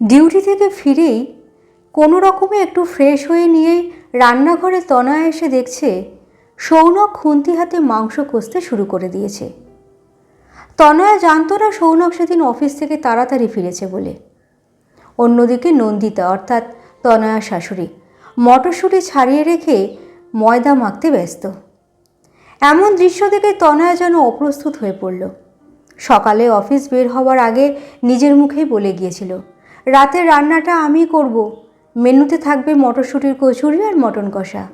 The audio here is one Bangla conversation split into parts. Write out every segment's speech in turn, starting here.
ডিউটি থেকে ফিরেই কোনো রকমে একটু ফ্রেশ হয়ে নিয়েই রান্নাঘরে তনয়া এসে দেখছে সৌনক খুন্তি হাতে মাংস কষতে শুরু করে দিয়েছে। তনয়া জানতো না সৌনক সেদিন অফিস থেকে তাড়াতাড়ি ফিরেছে বলে। অন্যদিকে নন্দিতা অর্থাৎ তনয়া শাশুড়ি মটরশুঁটি ছাড়িয়ে রেখে ময়দা মাখতে ব্যস্ত। এমন দৃশ্য দেখে তনয়া যেন অপ্রস্তুত হয়ে পড়ল। সকালে অফিস বের হওয়ার আগে নিজের মুখেই বলে গিয়েছিল রাতের রান্নাটা আমি করব। মেনুতে থাকবে মটরশুঁটির কচুরি আর মটন কষা।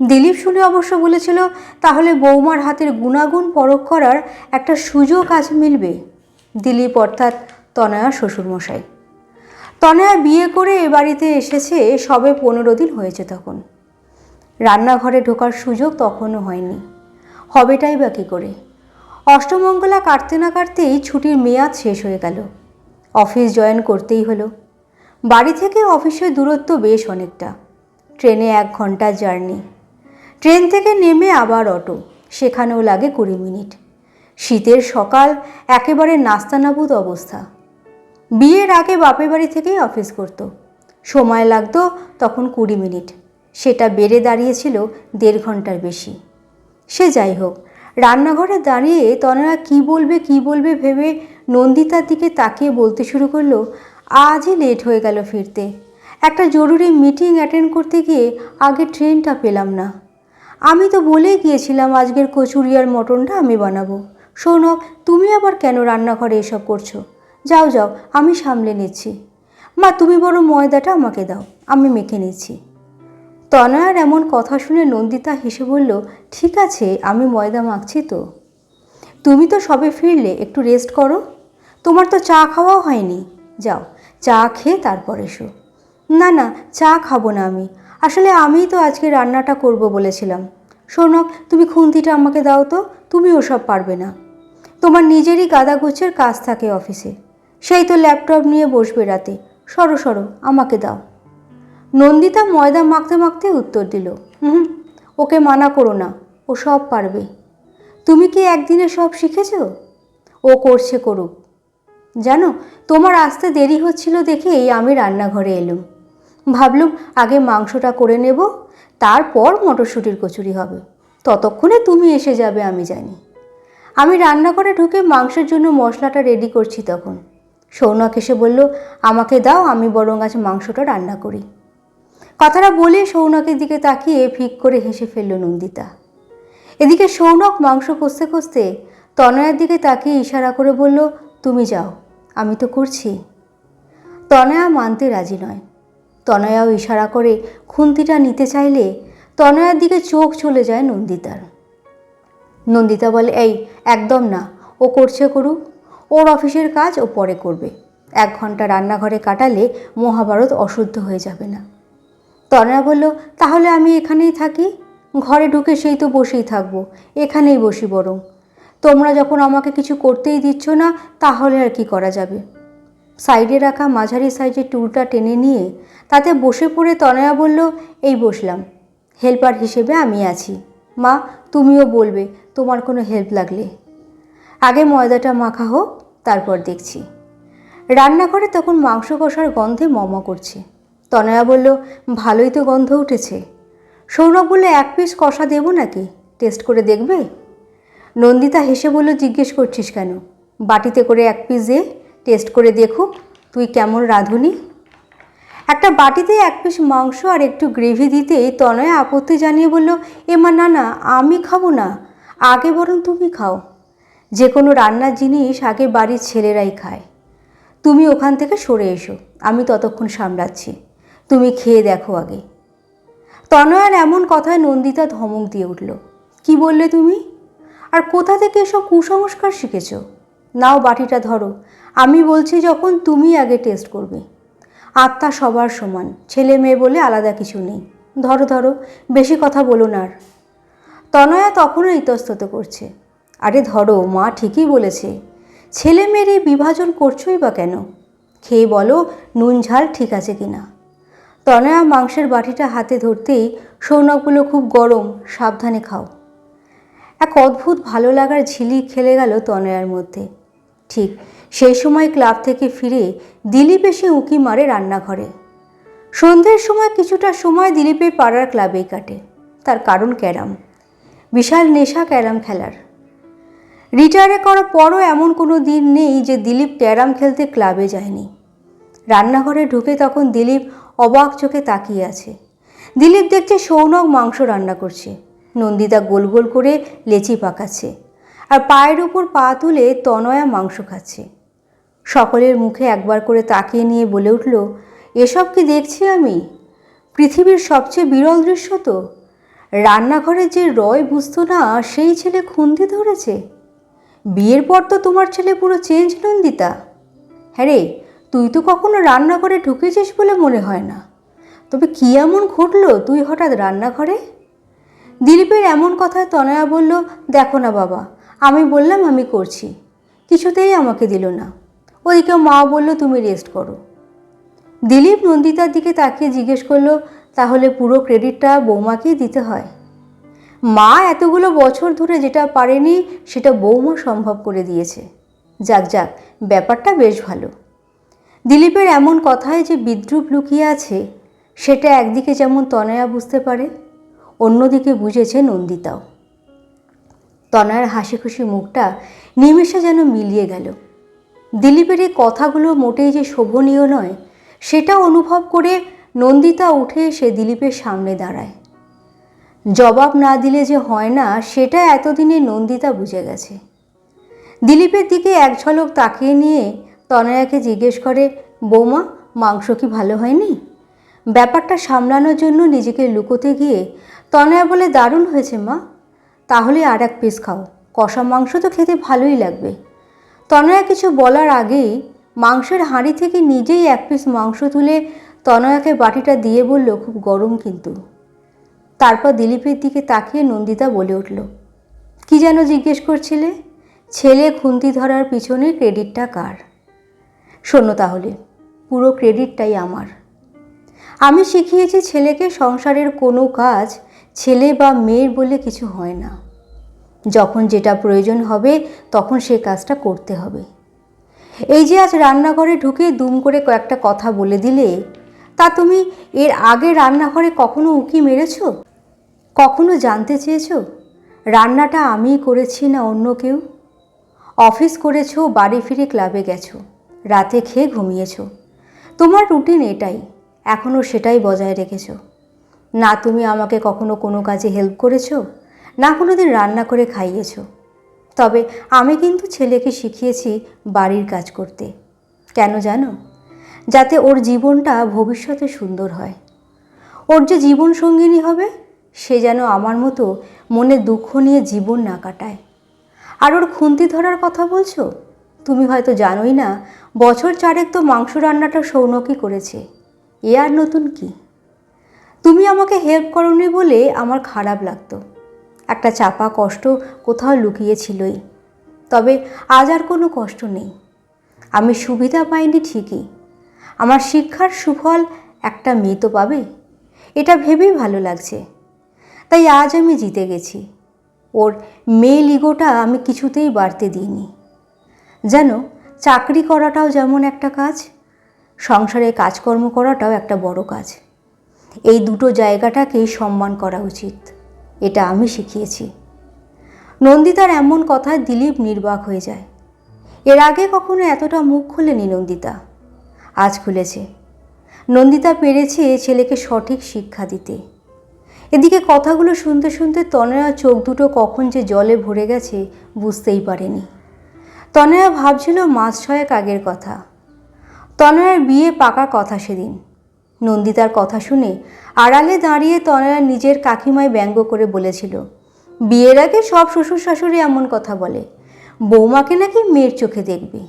দিলীপ শুনে অবশ্য বলেছিল, তাহলে বৌমার হাতের গুণাগুণ পরখ করার একটা সুযোগ আজ মিলবে। দিলীপ অর্থাৎ তনয়া শ্বশুরমশাই। তনয়া বিয়ে করে এ বাড়িতে এসেছে, সবে পনেরো দিন হয়েছে তখন। রান্নাঘরে ঢোকার সুযোগ তখনও হয়নি। হবেটাই বা কী করে? অষ্টমঙ্গলা কাটতে না কাটতেই ছুটির মেয়াদ শেষ হয়ে গেল। অফিস জয়েন করতেই হলো। বাড়ি থেকে অফিসের দূরত্ব বেশ অনেকটা। ট্রেনে এক ঘণ্টার জার্নি। ট্রেন থেকে নেমে আবার অটো। সেখানেও লাগে কুড়ি মিনিট। শীতের সকাল, একেবারে নাস্তানাবুদ অবস্থা। বিয়ের আগে বাপের বাড়ি থেকেই অফিস করতো। সময় লাগতো তখন কুড়ি মিনিট। সেটা বেড়ে দাঁড়িয়েছিল দেড় ঘণ্টার বেশি। সে যাই হোক, রান্নাঘরে দাঁড়িয়ে তনয়া কি বলবে কি বলবে ভেবে নন্দিতার দিকে তাকিয়ে বলতে শুরু করল, আজই লেট হয়ে গেল ফিরতে। একটা জরুরি মিটিং অ্যাটেন্ড করতে গিয়ে আগে ট্রেনটা পেলাম না। আমি তো বলেই গিয়েছিলাম আজকের কচুরি আর মটনটা আমি বানাবো। সৌনক, তুমি আবার কেন রান্নাঘরে এসব করছ? যাও যাও, আমি সামলে নিচ্ছি। মা, তুমি বড় ময়দাটা আমাকে দাও, আমি মেখে নিচ্ছি। তনয়ার এমন কথা শুনে নন্দিতা হেসে বলল, ঠিক আছে, আমি ময়দা মাখছি তো। তুমি তো সবে ফিরলে, একটু রেস্ট করো। তোমার তো চা খাওয়াও হয়নি। যাও, চা খেয়ে তারপর এসো। না না, চা খাব না আমি। আসলে আমিই তো আজকে রান্নাটা করব বলেছিলাম। শোনক তুমি খুন্তিটা আমাকে দাও তো তুমি ওসব পারবে না। তোমার নিজেরই গাদাগুচ্ছের কাজ থাকে অফিসে। সেই তো ল্যাপটপ নিয়ে বসবে রাতে। সরো সরো, আমাকে দাও। নন্দিতা ময়দা মাখতে মাখতে উত্তর দিল হুম ওকে মানা করো না, ও সব পারবে। তুমি কি একদিনে সব শিখেছ? ও করছে করুক। জানো, তোমার আসতে দেরি হচ্ছিল দেখেই আমি রান্নাঘরে এলুম। ভাবলুম আগে মাংসটা করে নেব, তারপর মটরশুঁটির কচুরি হবে। ততক্ষণে তুমি এসে যাবে আমি জানি। আমি রান্নাঘরে ঢুকে মাংসের জন্য মশলাটা রেডি করছি তখন। সৌনক এসে বলল, আমাকে দাও, আমি বরং আজ মাংসটা রান্না করি। কথাটা বলে সৌনকের দিকে তাকিয়ে ফিক করে হেসে ফেলল নন্দিতা। এদিকে সৌনক মাংস কষতে কষতে তনয়ের দিকে তাকিয়ে ইশারা করে বলল তুমি যাও, আমি তো করছি। তনয়া মানতে রাজি নয়। তনয়াও ইশারা করে খুন্তিটা নিতে চাইলে তনয়ার দিকে চোখ চলে যায় নন্দিতার। নন্দিতা বলে, এই, একদম না, ও করছে করুক। ওর অফিসের কাজ ও পরে করবে। এক ঘণ্টা রান্নাঘরে কাটালে মহাভারত অশুদ্ধ হয়ে যাবে না। তনয়া বলল, তাহলে আমি এখানেই থাকি? ঘরে ঢুকে সেই তো বসেই থাকব, এখানেই বসি বরং। তোমরা যখন আমাকে কিছু করতেই দিচ্ছ না, তাহলে আর কি করা যাবে? সাইডে রাখা মাঝারি সাইজের টুলটা টেনে নিয়ে তাতে বসে পড়ে তনয়া বলল, এই বসলাম। হেল্পার হিসেবে আমি আছি। মা, তুমিও বলবে, তোমার কোনো হেল্প লাগলে। আগে ময়দাটা মাখা হোক, তারপর দেখছি। রান্নাঘরে তখন মাংস কষার গন্ধে মমা করছে। তনয়া বলল, ভালোই তো গন্ধ উঠেছে। সৌরভ বললে, এক পিস কষা দেবো নাকি? টেস্ট করে দেখবে? নন্দিতা হেসে বলল, জিজ্ঞেস করছিস কেন? বাটিতে করে এক পিস দে টেস্ট করে দেখুক তুই কেমন রাঁধুনি? একটা বাটিতে এক পিস মাংস আর একটু গ্রেভি দিতেই তনয় আপত্তি জানিয়ে বলল এমা না না, আমি খাব না, আগে বরং তুমি খাও। যে কোনো রান্নার জিনিস আগে বাড়ির ছেলেরাই খায়। তুমি ওখান থেকে সরে এসো, আমি ততক্ষণ সামলাচ্ছি। তুমি খেয়ে দেখো আগে। তনয়ার এমন কথায় নন্দিতা ধমক দিয়ে উঠল, কি বললে তুমি? আর কোথা থেকে এসব কুসংস্কার শিখেছ? নাও বাটিটা ধরো। আমি বলছি যখন তুমি আগে টেস্ট করবে। আত্মা সবার সমান, ছেলে মেয়ে বলে আলাদা কিছু নেই। ধরো ধরো, বেশি কথা বলো না আর। তনয়া তখনও ইতস্তত করছে। আরে ধরো, মা ঠিকই বলেছে। ছেলে মেয়ের এই বিভাজন করছোই বা কেন? খেয়ে বলো, নুন ঝাল ঠিক আছে কি না তনয়া মাংসের বাটিটা হাতে ধরতেই সৌনকগুলো খুব গরম, সাবধানে খাও। এক অদ্ভুত ভালো লাগার ঝিলিক খেলে গেল তনয়ার মধ্যে। ঠিক সেই সময় ক্লাব থেকে ফিরে দিলীপ এসে উঁকি মারে রান্নাঘরে। সন্ধ্যের সময় কিছুটা সময় দিলীপের পাড়ার ক্লাবেই কাটে। তার কারণ ক্যারাম। বিশাল নেশা ক্যারাম খেলার। রিটায়ারে করার পরও এমন কোনো দিন নেই যে দিলীপ ক্যারাম খেলতে ক্লাবে যায়নি। রান্নাঘরে ঢুকে তখন দিলীপ অবাক চোখে তাকিয়ে আছে। দিলীপ দেখছে সৌনক মাংস রান্না করছে। নন্দিতা গোল গোল করে লেচি পাকাচ্ছে আর পায়ের উপর পা তুলে তনয়া মাংস খাচ্ছে। সকলের মুখে একবার করে তাকিয়ে নিয়ে বলে উঠল, এসব কি দেখছি আমি? পৃথিবীর সবচেয়ে বিরল দৃশ্য তো। রান্নাঘরে যে রয় বুঝতো না সেই ছেলে খুন্দি ধরেছে। বিয়ের পর তো তোমার ছেলে পুরো চেঞ্জ নন্দিতা। হ্যাঁ রে তুই তো কখনো রান্নাঘরে ঢুকেছিস বলে মনে হয় না। তবে কী এমন ঘটলো তুই হঠাৎ রান্নাঘরে? দিলীপের এমন কথায় তনয়া বলল, দেখো না বাবা, আমি বললাম আমি করছি, কিছুতেই আমাকে দিল না। ওদিকে মা বলল, তুমি রেস্ট করো। দিলীপ নন্দিতার দিকে তাকিয়ে জিজ্ঞেস করল, তাহলে পুরো ক্রেডিটটা বৌমাকেই দিতে হয়? মা এতগুলো বছর ধরে যেটা পারেনি, সেটা বৌমা সম্ভব করে দিয়েছে। যাক যাক, ব্যাপারটা বেশ ভালো। দিলীপের এমন কথায় যে বিদ্রুপ লুকিয়ে আছে, সেটা একদিকে যেমন তনয়া বুঝতে পারে অন্যদিকে বুঝেছে নন্দিতাও। তনয়ার হাসি খুশি মুখটা নিমেষে যেন মিলিয়ে গেল। দিলীপের এই কথাগুলো মোটেই যে শোভনীয় নয়, সেটা অনুভব করে নন্দিতা উঠে এসে দিলীপের সামনে দাঁড়ায়। জবাব না দিলে যে হয় না, সেটা এতদিনে নন্দিতা বুঝে গেছে। দিলীপের দিকে এক ঝলক তাকিয়ে নিয়ে তনয়াকে জিজ্ঞেস করে, বৌমা, মাংস কি ভালো হয়নি? ব্যাপারটা সামলানোর জন্য নিজেকে লুকোতে গিয়ে তনয়া বলে, দারুণ হয়েছে মা। তাহলে আর এক পিস খাও। কষা মাংস তো খেতে ভালোই লাগবে। তনয়া কিছু বলার আগেই মাংসের হাঁড়ি থেকে নিজেই এক পিস মাংস তুলে তনয়াকে বাটিটা দিয়ে বলল, খুব গরম কিন্তু। তারপর দিলীপের দিকে তাকিয়ে নন্দিতা বলে উঠল, কি যেন জিজ্ঞেস করছিলে? ছেলে খুন্তি ধরার পিছনে ক্রেডিটটা কার? শোনো তাহলে, পুরো ক্রেডিটটাই আমার। আমি শিখিয়েছি ছেলেকে সংসারের কোনো কাজ ছেলে বা মেয়ের বলে কিছু হয় না। যখন যেটা প্রয়োজন হবে, তখন সে কাজটা করতে হবে। এই যে আজ রান্নাঘরে ঢুকে দুম করে কয়েকটা কথা বলে দিলে, তা তুমি এর আগে রান্নাঘরে কখনো উকি মেরেছো? কখনো জানতে চেয়েছো? রান্নাটা আমিই করেছি না অন্য কেউ? অফিস করেছ, বাড়ি ফিরে ক্লাবে গেছো, রাতে খেয়ে ঘুমিয়েছো। তোমার রুটিন এটাই এখনও সেটাই বজায় রেখেছো। না তুমি আমাকে কখনো কোনো কাজে হেল্প করেছ? না কোনো দিন রান্না করে খাইয়েছো? তবে আমি কিন্তু ছেলেকে শিখিয়েছি বাড়ির কাজ করতে। কেন জানো? যাতে ওর জীবনটা ভবিষ্যতে সুন্দর হয়। ওর যে জীবন সঙ্গিনী হবে, সে যেন আমার মতো মনে দুঃখ নিয়ে জীবন না কাটায়। আর ওর খুন্তি ধরার কথা বলছো? তুমি হয়তো জানোই না, বছর চারেক তো মাংস রান্নাটা সৌনকই করেছে। এ আর নতুন কি? তুমি আমাকে হেল্প করনি বলে আমার খারাপ লাগতো। একটা চাপা কষ্ট কোথাও লুকিয়েছিলই। তবে আজ আর কোনো কষ্ট নেই। আমি সুবিধা পাইনি ঠিকই। আমার শিক্ষার সুফল একটা মেয়ে তো পাবে। এটা ভেবেই ভালো লাগছে। তাই আজ আমি জিতে গেছি। ওর মেয়ে লিগোটা আমি কিছুতেই বাড়তে দিইনি। যেন চাকরি করাটাও যেমন একটা কাজ, সংসারে কাজকর্ম করাটাও একটা বড় কাজ। এই দুটো জায়গাটাকেই সম্মান করা উচিত। এটা আমি শিখিয়েছি। নন্দিতার এমন কথায় দিলীপ নির্বাক হয়ে যায়। এর আগে কখনো এতটা মুখ খোলেনি নন্দিতা। আজ খুলেছে। নন্দিতা পেরেছে ছেলেকে সঠিক শিক্ষা দিতে। এদিকে কথাগুলো শুনতে শুনতে তনয়া চোখ দুটো কখন যে জলে ভরে গেছে বুঝতেই পারেনি। তনয়া ভাবছিল মাস ছয়েক আগের কথা। তনয়ার বিয়ে পাকা কথা সেদিন। নন্দিতার কথা শুনে আড়ালে দাঁড়িয়ে তনয়া নিজের কাকিমায় ব্যঙ্গ করে বলেছিল, বিয়ের আগে সব শ্বশুর শাশুড়ি এমন কথা বলে, বৌমাকে নাকি মেয়ের চোখে দেখবে।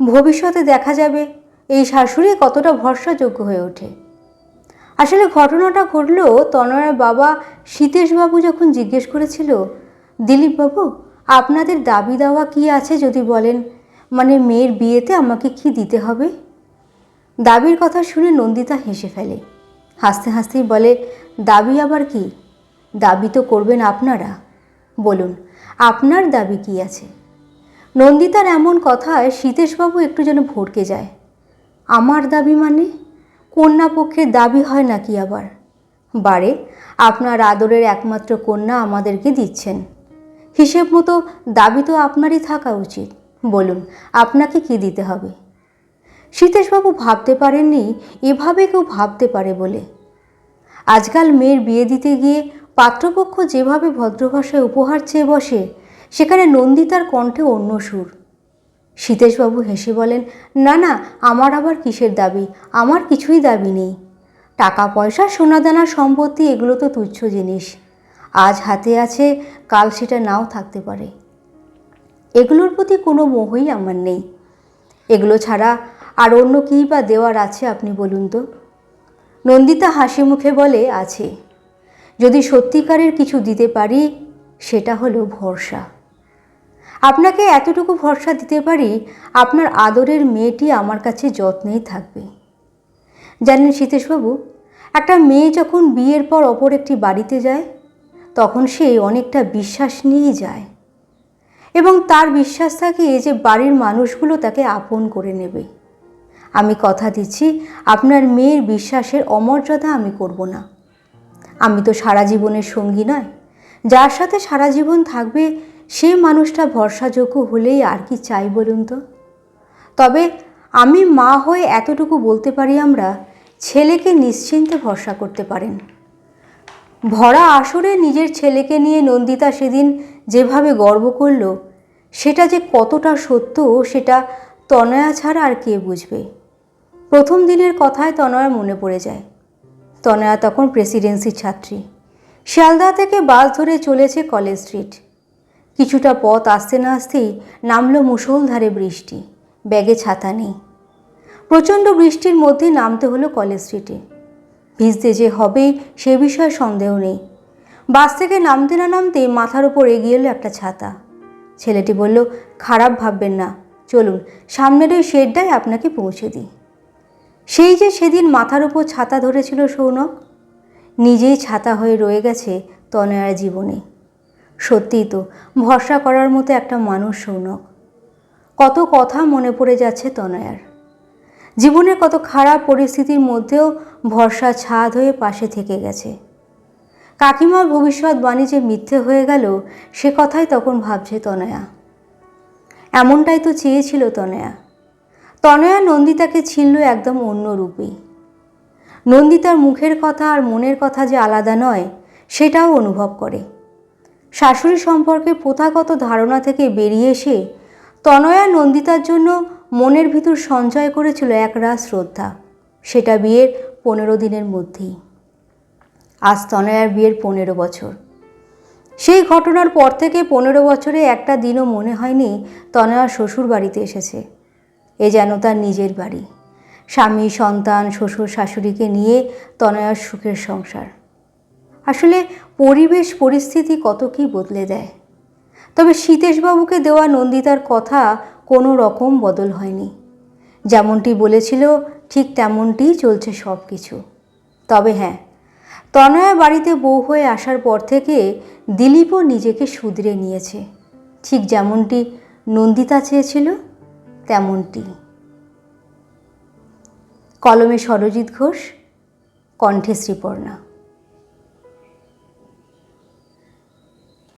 ভবিষ্যতে দেখা যাবে, এই শাশুড়ি কতটা ভরসাযোগ্য হয়ে ওঠে। আসলে ঘটনাটা ঘটল, তনয়ার বাবা সীতেশবাবু যখন জিজ্ঞেস করেছিল, দিলীপবাবু, আপনাদের দাবি দাওয়া কি আছে যদি বলেন? মানে মেয়ের বিয়েতে আমাকে কি দিতে হবে? দাবির কথা শুনে নন্দিতা হেসে ফেলে। হাসতে হাসতেই বলে, দাবি আবার কি? দাবি তো করবেন আপনারা। বলুন, আপনার দাবি কি আছে? নন্দিতার এমন কথায় সীতেশবাবু একটু যেন ভড়কে যায়। আমার দাবি মানে? কন্যা পক্ষের দাবি হয় নাকি আবার? বারে, আপনার আদরের একমাত্র কন্যা আমাদেরকে দিচ্ছেন। হিসেব মতো দাবি তো আপনারই থাকা উচিত। বলুন, আপনাকে কি দিতে হবে? সীতেশবাবু ভাবতে পারেননি, এভাবে কেউ ভাবতে পারে বলে। আজকাল মেয়ের বিয়ে দিতে গিয়ে পাত্রপক্ষ যেভাবে ভদ্রভাষায় উপহার চেয়ে বসে, সেখানে নন্দিতার কণ্ঠে অন্য সুর। সীতেশবাবু হেসে বলেন, না না, আমার আবার কিসের দাবি? আমার কিছুই দাবি নেই। টাকা, পয়সা, সোনাদানা সম্পত্তি, এগুলো তো তুচ্ছ জিনিস। আজ হাতে আছে, কাল সেটা নাও থাকতে পারে। এগুলোর প্রতি কোনো মোহই আমার নেই। এগুলো ছাড়া আর অন্য কী বা দেওয়ার আছে আপনি বলুন তো? নন্দিতা হাসি মুখে বলে, আছে। যদি সত্যিকারের কিছু দিতে পারি, সেটা হলো ভরসা। আপনাকে এতটুকু ভরসা দিতে পারি, আপনার আদরের মেয়েটি আমার কাছে যত্নেই থাকবে। জানেন সীতেশবাবু একটা মেয়ে যখন বিয়ের পর অপর একটি বাড়িতে যায়, তখন সে অনেকটা বিশ্বাস নিয়ে যায়। এবং তার বিশ্বাস থাকে যে বাড়ির মানুষগুলো তাকে আপন করে নেবে। আমি কথা দিচ্ছি, আপনার মেয়ের বিশ্বাসের অমর্যাদা আমি করব না। আমি তো সারা জীবনের সঙ্গী নয়। যার সাথে সারা জীবন থাকবে, সে মানুষটা ভরসাযোগ্য হলেই আর কি চাই বলুন তো? তবে আমি মা হয়ে এতটুকু বলতে পারি আমরা, ছেলেকে নিশ্চিন্তে ভরসা করতে পারেন। ভরা আসরে নিজের ছেলেকে নিয়ে নন্দিতা সেদিন যেভাবে গর্ব করল, সেটা যে কতটা সত্য সেটা তনয়া ছাড়া আর কে বুঝবে? প্রথম দিনের কথায় তনয়ার মনে পড়ে যায়। তনয়া তখন প্রেসিডেন্সির ছাত্রী। শিয়ালদা থেকে বাস ধরে চলেছে কলেজ স্ট্রিট। কিছুটা পথ আসতে না আসতেই নামলো মুষলধারে বৃষ্টি। ব্যাগে ছাতা নেই। প্রচণ্ড বৃষ্টির মধ্যে নামতে হলো কলেজ স্ট্রিটে। ভিজতে যে হবেই সে বিষয়ে সন্দেহ নেই। বাস থেকে নামতে না নামতেই মাথার ওপর এগিয়ে এলো একটা ছাতা। ছেলেটি বলল, খারাপ ভাববেন না। চলুন, সামনের ওই শেডটাই আপনাকে পৌঁছে দিই। সেই যে সেদিন মাথার উপর ছাতা ধরেছিল সৌনক, নিজেই ছাতা হয়ে রয়ে গেছে তনয়ার জীবনে। সত্যিই তো, ভরসা করার মতো একটা মানুষ সৌনক। কত কথা মনে পড়ে যাচ্ছে তনয়ার। জীবনের কত খারাপ পরিস্থিতির মধ্যেও ভরসা ছাদ হয়ে পাশে থেকে গেছে। কাকিমার ভবিষ্যৎবাণী যে মিথ্যে হয়ে গেল, সে কথাই তখন ভাবছে তনয়া। এমনটাই তো চেয়েছিল তনয়া। তনয়া নন্দিতাকে ছিনল একদম অন্য রূপে। নন্দিতার মুখের কথা আর মনের কথা যে আলাদা নয়, সেটাও অনুভব করে। শাশুড়ি সম্পর্কে প্রথাগত ধারণা থেকে বেরিয়ে এসে তনয়া নন্দিতার জন্য মনের ভিতর সঞ্চয় করেছিল একরাশ শ্রদ্ধা। সেটা বিয়ের পনেরো দিনের মধ্যেই। আজ তনয়ার বিয়ের পনেরো বছর। সেই ঘটনার পর থেকে পনেরো বছরে একটা দিনও মনে হয়নি তনয়া শ্বশুর বাড়িতে এসেছে। এ যেন তার নিজের বাড়ি। স্বামী, সন্তান, শ্বশুর, শাশুড়িকে নিয়ে তনয়ার সুখের সংসার। আসলে পরিবেশ, পরিস্থিতি কত কী বদলে দেয়। তবে সীতেশবাবুকে দেওয়া নন্দিতার কথা কোনো রকম বদল হয়নি। যেমনটি বলেছিল, ঠিক তেমনটিই চলছে সব কিছু তবে হ্যাঁ তনয়া বাড়িতে বউ হয়ে আসার পর থেকে দিলীপও নিজেকে শুধরে নিয়েছে। ঠিক যেমনটি নন্দিতা চেয়েছিল তেমনটি। কলমে সরজিৎ ঘোষ কণ্ঠে শ্রীপর্ণা।